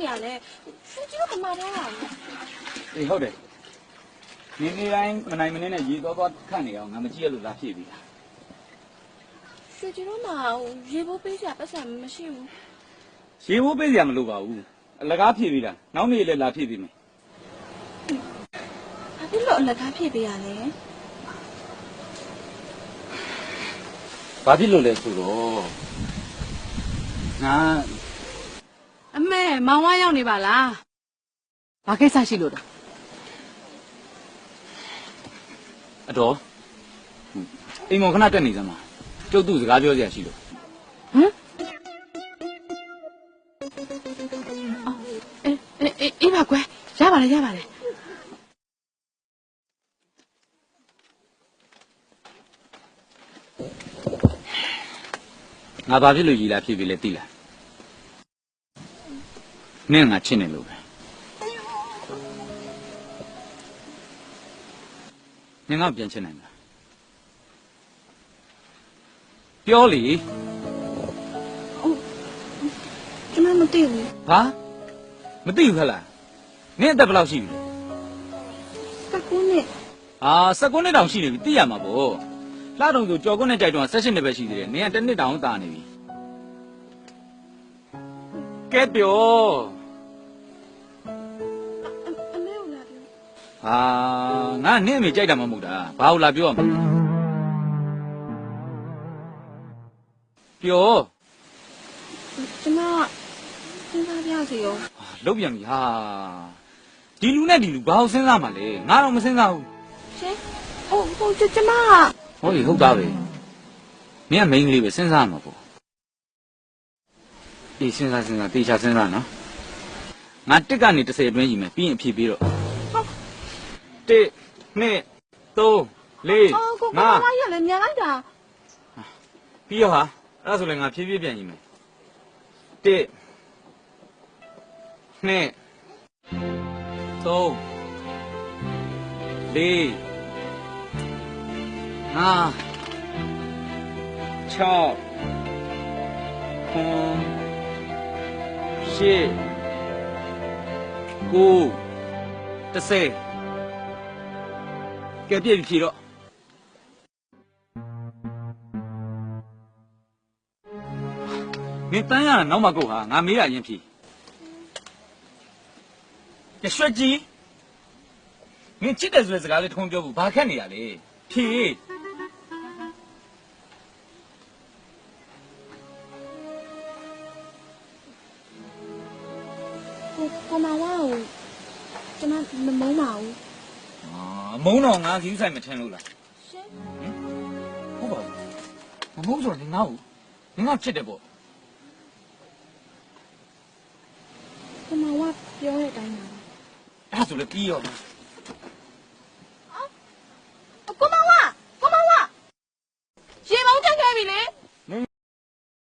နေရလဲရွှေကြီးတို့ကမာထားတာအေးဟုတ်တယ်နေနေတိုင်းမနိုင်မနေနဲ့ရေသွားသွားခတ်နေအောင်ငါမကြည့်ရလို့လာဖြစ်ပြီလားရွှေကြီးတို့မှာရေဘိုးပေးစရာပတ်စံမရှိဘူးရေဘိုးပေးစရာမလိုပါဘူးအလကားဖြစ်ပြီလားနောက်နေ့လည်းလာဖြစ်ပြီမယ်ဘာဖြစ်လို့အလကားဖြစ်ပေးရလဲဘာဖြစ်လို့လဲဆိုတော့ငါ အမေမောင်ဝါရောက်နေပါလားဘာကိစ္စရှိလို့တော့အတော်အိမ်မောင်ခဏတက်နေစမ်းပါကျုပ်သူ့စကားပြောစရာရှိလို့ဟမ်အော်အေးအေးအေးအေးပါကွယ်ရပါတယ်ရပါတယ်ငါဘာဖြစ်လို့ရီလာဖြစ်ပြီလဲသိလား နင့်ငါချစ်နေလို့ပဲနင်ငါ့ကိုပြန်ချစ်နိုင်မလားပြောလေကျမမသိဘူးဟာမသိဘူးခလားနင့်အသက်ဘယ်လောက်ရှိပြီလဲစကူးနဲ့အာ19နှစ်တောင်ရှိနေပြီသိရမှာပေါ့လှတုံဆိုကြော်ကွန်းနဲ့ကြိုက်တော့16နှစ်ပဲရှိသေးတယ်နင်ကတစ်နှစ်တောင်သာနေပြီကဲပြော ဟာငါနင့်အမေကြိုက်တာမှမဟုတ်တာဘာလို့လာပြောရမလဲပြောကျမစဉ်းစားပြစီရောဟာလုတ်ပြန်ပြီဟာဒီလူနဲ့ဒီလူဘာလို့စဉ်းစားမှလဲငါတော့မစဉ်းစားဘူးရှင်ဟုတ်ဟုတ်ကျမကဟောဒီဟုတ်သားပဲမင်းကမိန်းကလေးပဲစဉ်းစားမှာပေါ့အေးစဉ်းစားစဉ်းစားတေချာစဉ်းစားနော်ငါတစ်ကနေ30အတွင်းကြီးမယ်ပြီးရင်အဖြေပေးတော့ တစ်နှစ်သုံးလေးအော်ကိုကငါမမရလည်းမြန်လိုက်တာပြီးရောဟာအဲ့ဒါဆိုလည်းငါဖြည်းဖြည်းပြန်ကြီးမယ်တစ်နှစ်သုံးလေးငါ6ခုရှစ် ကိုတစ်ဆယ်ကဲပြည့်ပြီဖြေတော့မင်းတန်းရတာနောက်မှကုတ်ဟာငါမေးရရင်ဖြေကဲရွှက်ကြီးမင်းချစ်တယ်ဆိုတဲ့စကားလေးတစ်ခုံပြောဘူးဘာခက်နေရလဲဖြေကိုကိုမဝါကိုကျမမမုန်းပါဘူး အာမုန်းတော့ငါခင်းဆိုင်မထင်လို့လားရှင်ဟုတ်ပါဘူးမမုန်းဆိုတော့ငါ့ကိုငါ့ချစ်တယ်ပေါ့ကိုမဝါပြောတဲ့အတိုင်းပါအဲ့ဒါဆိုလည်းပြီးရော